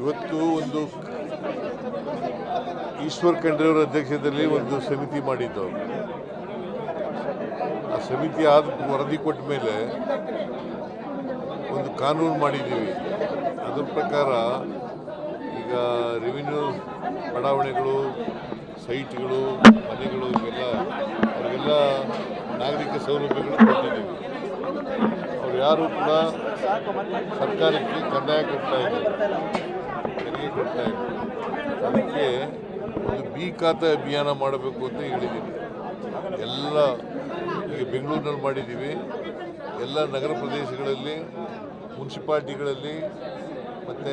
ಇವತ್ತು ಒಂದು ಈಶ್ವರ್ ಖಂಡ್ರೆಯವರ ಅಧ್ಯಕ್ಷತೆಯಲ್ಲಿ ಒಂದು ಸಮಿತಿ ಮಾಡಿದ್ದು. ಆ ಸಮಿತಿ ಆದ ವರದಿ ಕೊಟ್ಟ ಮೇಲೆ ಒಂದು ಕಾನೂನು ಮಾಡಿದ್ದೀವಿ. ಅದರ ಪ್ರಕಾರ ಈಗ ರೆವಿನ್ಯೂ ಬಡಾವಣೆಗಳು ಸೈಟ್ಗಳು ಮನೆಗಳು ಇವೆಲ್ಲ, ಅವರಿಗೆಲ್ಲ ನಾಗರಿಕ ಸೌಲಭ್ಯಗಳು ಕೊಟ್ಟಿದ್ದೀವಿ ಅವ್ರು ಯಾರು ಕೂಡ ಸರ್ಕಾರಕ್ಕೆ ಕಂದಾಯ ಕೊಡ್ತಾ ಇದ್ದಾರೆ ತೆರಿಗೆ ಕೊಡ್ತಾ ಇದ್ದಾರೆ ಅದಕ್ಕೆ ಬಿ ಖಾತೆ ಅಭಿಯಾನ ಮಾಡಬೇಕು ಅಂತ ಹೇಳಿದ್ದೀನಿ. ಎಲ್ಲ ಈಗ ಬೆಂಗಳೂರಿನಲ್ಲಿ ಮಾಡಿದ್ದೀವಿ. ಎಲ್ಲ ನಗರ ಪ್ರದೇಶಗಳಲ್ಲಿ, ಮುನ್ಸಿಪಾಲ್ಟಿಗಳಲ್ಲಿ, ಮತ್ತು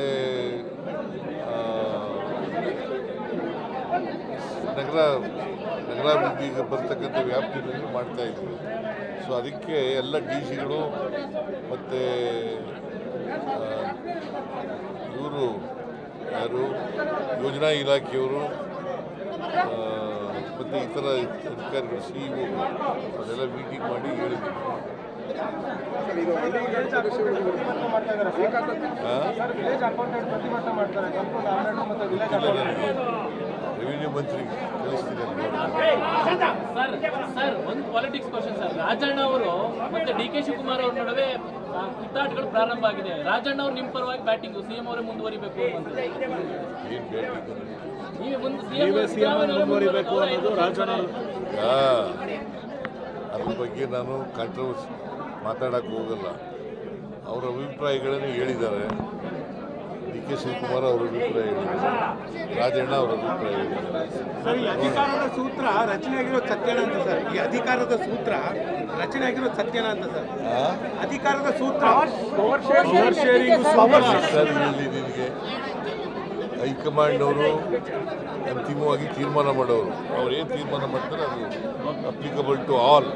ನಗರ ನಗರಾಭಿವೃದ್ಧಿಗೆ ಬರ್ತಕ್ಕಂಥ ವ್ಯಾಪ್ತಿಯಲ್ಲಿ ಮಾಡ್ತಾ ಇದ್ದೀವಿ. ಸೊ ಅದಕ್ಕೆ ಎಲ್ಲ ಡಿ ಸಿಗಳು ಮತ್ತು ಇವರು ಯಾರು, ಯೋಜನಾ ಇಲಾಖೆಯವರು ಮತ್ತು ಇತರ ಅಧಿಕಾರಿಗಳು, ಸಿ ಇ ಅದೆಲ್ಲ ಮೀಟಿಂಗ್ ಮಾಡಿ ಹೇಳಿದ್ದೀವಿ ರೆವಿನ್ಯೂ ಮಂತ್ರಿ ಸರ್ ಸರ್ ಒಂದು ಪಾಲಿಟಿಕ್ಸ್ ಕ್ವಶನ್ ಸರ್ ರಾಜಣ್ಣ ಅವರು ಮತ್ತೆ ಡಿ ಕೆ ಶಿವಕುಮಾರ್ ಅವ್ರ ನಡುವೆ ಕಿತ್ತಾಟಗಳು ಪ್ರಾರಂಭ ಆಗಿದೆ. ರಾಜಣ್ಣ ಅವ್ರು ನಿಮ್ಮ ಪರವಾಗಿ ಬ್ಯಾಟಿಂಗ್ ಸಿಎಂ ಅವರೇ ಮುಂದುವರಿಬೇಕು ಅಂತ ನೀವೇ ಮುಂದೆ ಸಿಎಂ ಮುಂದುವರಿಬೇಕು ಅನ್ನೋದು ರಾಜಣ್ಣ ಅದ್ರ ಬಗ್ಗೆ ನಾನು ಕಾಂಟ್ರವರ್ಸಿ ಮಾತಾಡಕ್ಕೆ ಹೋಗಲ್ಲ. ಅವರ ಅಭಿಪ್ರಾಯಗಳನ್ನು ಹೇಳಿದ್ದಾರೆ. ಡಿ ಕೆ ಶಿವಕುಮಾರ್ ಅವರ ಅಭಿಪ್ರಾಯ ಹೇಳಿದ್ದಾರೆ. ರಾಜಣ್ಣ ಅವರ ಅಭಿಪ್ರಾಯ ಹೇಳಿದ್ದಾರೆ. ಸರ್ ಈ ಅಧಿಕಾರದ ಸೂತ್ರ ರಚನೆ ಆಗಿರೋ ಸತ್ಯನ ಅಂತ ಸರ್. ಈ ಅಧಿಕಾರದ ಸೂತ್ರ ರಚನೆ ಆಗಿರೋ ಸತ್ಯನ ಅಂತ ಸರ್. ಅಧಿಕಾರದ ಸೂತ್ರ. ಪವರ್ ಶೇರಿಂಗ್ ಸರ್ ನಿಮಗೆ ಹೈಕಮಾಂಡ್ನವರು ಅಂತಿಮವಾಗಿ ತೀರ್ಮಾನ ಮಾಡೋರು. ಅವ್ರು ಏನು ತೀರ್ಮಾನ ಮಾಡ್ತಾರೆ ಅದು ಅಪ್ಲಿಕಬಲ್ ಟು ಆಲ್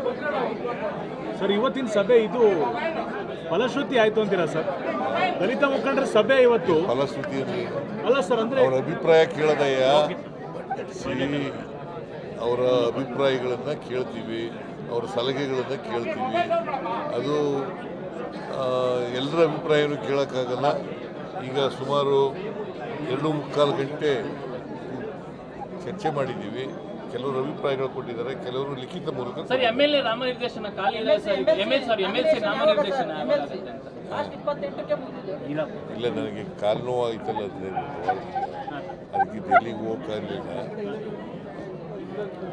ಸರ್ ಇವತ್ತಿನ ಸಭೆ ಇದು ಫಲಶ್ರುತಿ ಆಯ್ತು ಅಂತೀರಾ ಸರ್? ದಲಿತ ಮುಖಂಡರ ಸಭೆ ಇವತ್ತು. ಫಲಶ್ರುತಿಯಲ್ಲಿ ಅಲ್ಲ ಸರ್ ಅಂದ್ರೆ ಅವರ ಅಭಿಪ್ರಾಯ ಕೇಳದಯ್ಯ ಅವರ ಅಭಿಪ್ರಾಯಗಳನ್ನು ಕೇಳ್ತೀವಿ ಅವರ ಸಲಹೆಗಳನ್ನು ಕೇಳ್ತೀವಿ. ಅದು ಎಲ್ಲರ ಅಭಿಪ್ರಾಯನೂ ಕೇಳೋಕ್ಕಾಗಲ್ಲ. ಈಗ ಸುಮಾರು ಎರಡು ಮುಕ್ಕಾಲು ಗಂಟೆ ಚರ್ಚೆ ಮಾಡಿದ್ದೀವಿ. ಕೆಲವರು ಅಭಿಪ್ರಾಯಗಳು ಕೊಟ್ಟಿದ್ದಾರೆ ಕೆಲವರು ಲಿಖಿತ ಮೂಲಕ ಸರ್ ಎಂ ಎಲ್ ಎ ನಾಮನಿರ್ದೇಶನ ಖಾಲಿ ಇದೆ sir. M L sorry M L C ನಾಮನಿರ್ದೇಶನ ಆಗುತ್ತೆ ಇಲ್ಲ. ನನಗೆ ಕಾಲು ನೋವು ಆಯ್ತಲ್ಲ ಅದಕ್ಕೆ ಡೆಲ್ಲಿಗೆ ಹೋಗೋಕ್ಕಾಗಲಿಲ್ಲ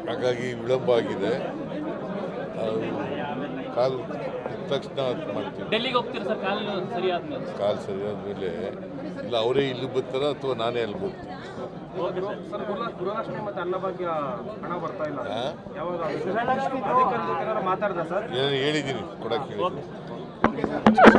ಹಾಗಾಗಿ ವಿಳಂಬ ಆಗಿದೆ. ಕಾಲು ತಕ್ಷಣ ಮಾಡ್ತೀವಿ. ಮಾಡ್ತೀನಿ ಡೆಲ್ಲಿಗೆ ಹೋಗ್ತೀರಾ ಸರ್? ಕಾಲು ಸರಿ ಆದ್ಮೇಲೆ ಕಾಲು ಸರಿಯಾದ ಮೇಲೆ ಇಲ್ಲ ಅವರೇ ಇಲ್ಲಿ ಬರ್ತಾರ ಅಥವಾ ನಾನೇ ಅಲ್ಲಿ ಬರ್ತೀನಿ? ಹೇಳಿದ್ದೀನಿ ಕೊಡಕ್ಕೆ ಹೇಳಿದ್ದೀನಿ.